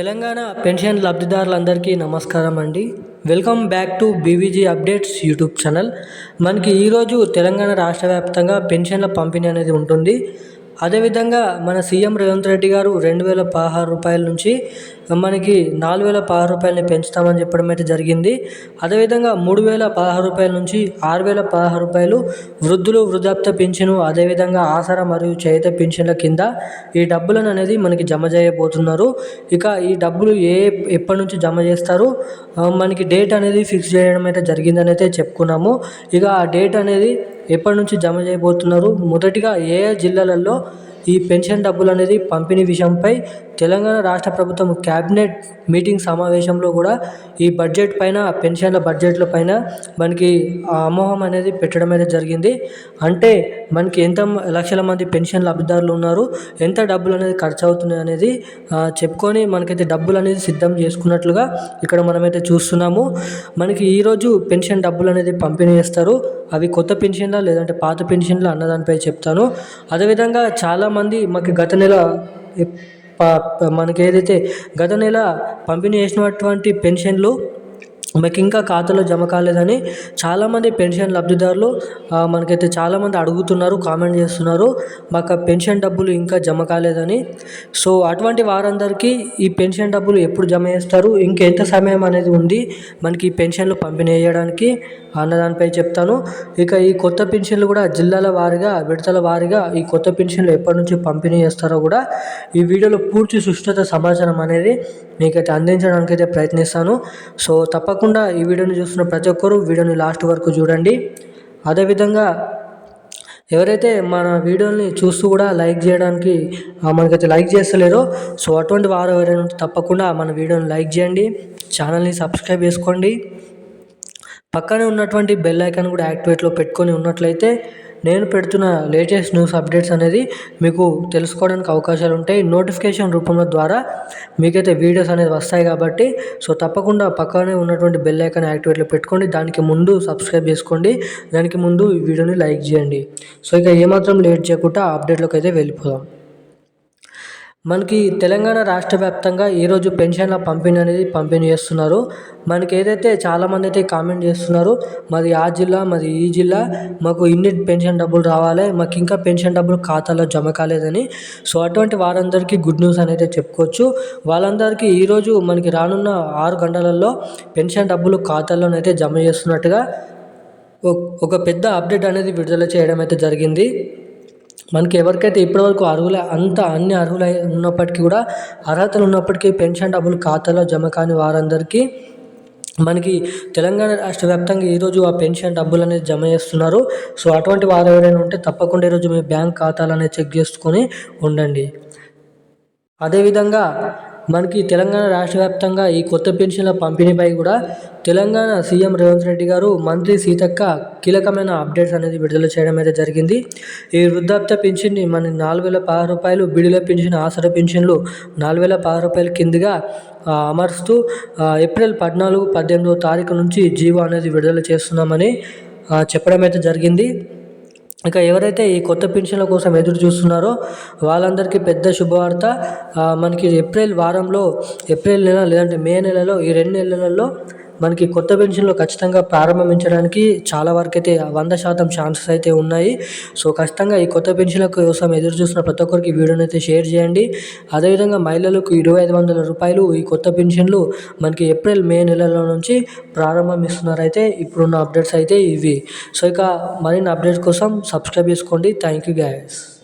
Telangana pension లబ్ధిదారులందరికీ నమస్కారం అండి. Welcome back to BVG updates YouTube channel. మనకి ఈరోజు తెలంగాణ రాష్ట్ర వ్యాప్తంగా పెన్షన్ల పంపిణీ అనేది ఉంటుంది. అదేవిధంగా మన సీఎం రేవంత్ రెడ్డి గారు రెండు వేల పదహారు రూపాయల నుంచి మనకి నాలుగు వేల పదహారు రూపాయలని పెంచుతామని చెప్పడం అయితే జరిగింది. అదేవిధంగా మూడు వేల పదహారు రూపాయల నుంచి ఆరు వేల పదహారు రూపాయలు వృద్ధులు వృద్ధాప్య పింఛను అదేవిధంగా ఆసరా మరియు చేత పింఛన్ల కింద ఈ డబ్బులను అనేది మనకి జమ చేయబోతున్నారు. ఇక ఈ డబ్బులు ఏ ఎప్పటి నుంచి జమ చేస్తారు మనకి డేట్ అనేది ఫిక్స్ చేయడం అయితే జరిగిందని అయితే చెప్పుకున్నాము. ఇక ఆ డేట్ అనేది ఎప్పటి నుంచి జమ చేయబోతున్నారు? మొదటిగా ఏ ఏ జిల్లాలలో ఈ పెన్షన్ డబ్బులు అనేది పంపిణీ విషయంపై తెలంగాణ రాష్ట్ర ప్రభుత్వం క్యాబినెట్ మీటింగ్ సమావేశంలో కూడా ఈ బడ్జెట్ పైన పెన్షన్ల బడ్జెట్ల పైన మనకి అమోహం అనేది పెట్టడం అయితే జరిగింది. అంటే మనకి ఎంత లక్షల మంది పెన్షన్ లబ్ధిదారులు ఉన్నారు ఎంత డబ్బులు అనేది ఖర్చు అవుతున్నాయి అనేది చెప్పుకొని మనకైతే డబ్బులు అనేది సిద్ధం చేసుకున్నట్లుగా ఇక్కడ మనమైతే చూస్తున్నాము. మనకి ఈరోజు పెన్షన్ డబ్బులు అనేది పంపిణీ చేస్తారు. అవి కొత్త పెన్షన్లా లేదంటే పాత పెన్షన్లా అన్నదానిపై చెప్తాను. అదేవిధంగా చాలామంది మాకు గత నెల మనకి ఏదైతే గత నెల పంపిణీ చేసినటువంటి పెన్షన్లు మాకు ఇంకా ఖాతాలో జమ కాలేదని చాలామంది పెన్షన్ లబ్ధిదారులు మనకైతే చాలామంది అడుగుతున్నారు కామెంట్ చేస్తున్నారు మాకు పెన్షన్ డబ్బులు ఇంకా జమ కాలేదని. సో అటువంటి వారందరికీ ఈ పెన్షన్ డబ్బులు ఎప్పుడు జమ చేస్తారు ఇంకెంత సమయం అనేది ఉంది మనకి ఈ పెన్షన్లు పంపిణీ చేయడానికి అన్నదానిపై చెప్తాను. ఇక ఈ కొత్త పెన్షన్లు కూడా జిల్లాల వారీగా విడతల వారీగా ఈ కొత్త పెన్షన్లు ఎప్పటి నుంచి పంపిణీ చేస్తారో కూడా ఈ వీడియోలో పూర్తి సుష్ఠత సమాచారం అనేది మీకైతే అందించడానికి అయితే ప్రయత్నిస్తాను. సో తప్పకుండా ఈ వీడియోని చూస్తున్న ప్రతి ఒక్కరూ వీడియోని లాస్ట్ వరకు చూడండి. అదేవిధంగా ఎవరైతే మన వీడియోని చూస్తూ కూడా లైక్ చేయడానికి మనకైతే లైక్ చేస్తలేరో సో అటువంటి వారు ఎవరైనా తప్పకుండా మన వీడియోని లైక్ చేయండి. ఛానల్ని సబ్స్క్రైబ్ చేసుకోండి. పక్కనే ఉన్నటువంటి బెల్ ఐకాన్ కూడా యాక్టివేట్లో పెట్టుకొని ఉన్నట్లయితే నేను పెడుతున్న లేటెస్ట్ న్యూస్ అప్డేట్స్ అనేది మీకు తెలుసుకోవడానికి అవకాశాలు ఉంటాయి. నోటిఫికేషన్ రూపంలో ద్వారా మీకైతే వీడియోస్ అనేది వస్తాయి కాబట్టి సో తప్పకుండా పక్కనే ఉన్నటువంటి బెల్ ఐకాన్ యాక్టివేట్లో పెట్టుకోండి. దానికి ముందు సబ్స్క్రైబ్ చేసుకోండి. దానికి ముందు ఈ వీడియోని లైక్ చేయండి. సో ఇక ఏమాత్రం లేట్ చేయకుండా అప్డేట్లోకి అయితే వెళ్ళిపోదాం. మనకి తెలంగాణ రాష్ట్ర వ్యాప్తంగా ఈరోజు పెన్షన్ల పంపిణీ అనేది పంపిణీ చేస్తున్నారు. మనకి ఏదైతే చాలామంది అయితే కామెంట్ చేస్తున్నారు మాది ఆ జిల్లా మాది ఈ జిల్లా మాకు ఇన్ని పెన్షన్ డబ్బులు రావాలి మాకు ఇంకా పెన్షన్ డబ్బులు ఖాతాలో జమ కాలేదని. సో అటువంటి వారందరికీ గుడ్ న్యూస్ అనేది చెప్పుకోవచ్చు. వాళ్ళందరికీ ఈరోజు మనకి రానున్న ఆరు గంటలలో పెన్షన్ డబ్బులు ఖాతాలోనైతే జమ చేస్తున్నట్టుగా ఒక పెద్ద అప్డేట్ అనేది విడుదల చేయడం అయితే జరిగింది. మనకి ఎవరికైతే ఇప్పటివరకు అర్హుల అంత అన్ని అర్హులై ఉన్నప్పటికీ కూడా అర్హతలు ఉన్నప్పటికీ పెన్షన్ డబ్బులు ఖాతాలో జమ కాని వారందరికీ మనకి తెలంగాణ రాష్ట్ర వ్యాప్తంగా ఈరోజు ఆ పెన్షన్ డబ్బులు అనేది జమ చేస్తున్నారు. సో అటువంటి వారు ఎవరైనా ఉంటే తప్పకుండా ఈరోజు మీ బ్యాంక్ ఖాతాలు అనేది చెక్ చేసుకొని ఉండండి. అదేవిధంగా మనకి తెలంగాణ రాష్ట్ర వ్యాప్తంగా ఈ కొత్త పెన్షన్ల పంపిణీపై కూడా తెలంగాణ సీఎం రేవంత్ రెడ్డి గారు మంత్రి సీతక్క కీలకమైన అప్డేట్స్ అనేది విడుదల చేయడం అయితే జరిగింది. ఈ వృద్ధాప్య పెన్షన్ని మన నాలుగు వేల పదహారు రూపాయలు బిడుల పెన్షన్ ఆసర పెన్షన్లు నాలుగు వేల పది రూపాయల కిందగా అమరుస్తూ ఏప్రిల్ పద్నాలుగు పద్దెనిమిదో తారీఖు నుంచి జీవో అనేది విడుదల చేస్తున్నామని చెప్పడం అయితే జరిగింది. ఇక ఎవరైతే ఈ కొత్త పెన్షన్ల కోసం ఎదురు చూస్తున్నారో వాళ్ళందరికీ పెద్ద శుభవార్త. మనకి ఏప్రిల్ వారంలో ఏప్రిల్ నెల లేదంటే మే నెలలో ఈ రెండు నెలలలో మనకి కొత్త పెన్షన్లు ఖచ్చితంగా ప్రారంభించడానికి చాలా వరకు అయితే వంద శాతం ఛాన్సెస్ అయితే ఉన్నాయి. సో ఖచ్చితంగా ఈ కొత్త పెన్షన్ల కోసం ఎదురు చూస్తున్న ప్రతి ఒక్కరికి వీడియోని అయితే షేర్ చేయండి. అదేవిధంగా మహిళలకు ఇరవై ఐదు వందల రూపాయలు ఈ కొత్త పెన్షన్లు మనకి ఏప్రిల్ మే నెలలో నుంచి ప్రారంభం అయితే ఇప్పుడున్న అప్డేట్స్ అయితే ఇవి. సో ఇక మరిన్ని అప్డేట్స్ కోసం సబ్స్క్రైబ్ చేసుకోండి. Thank you guys.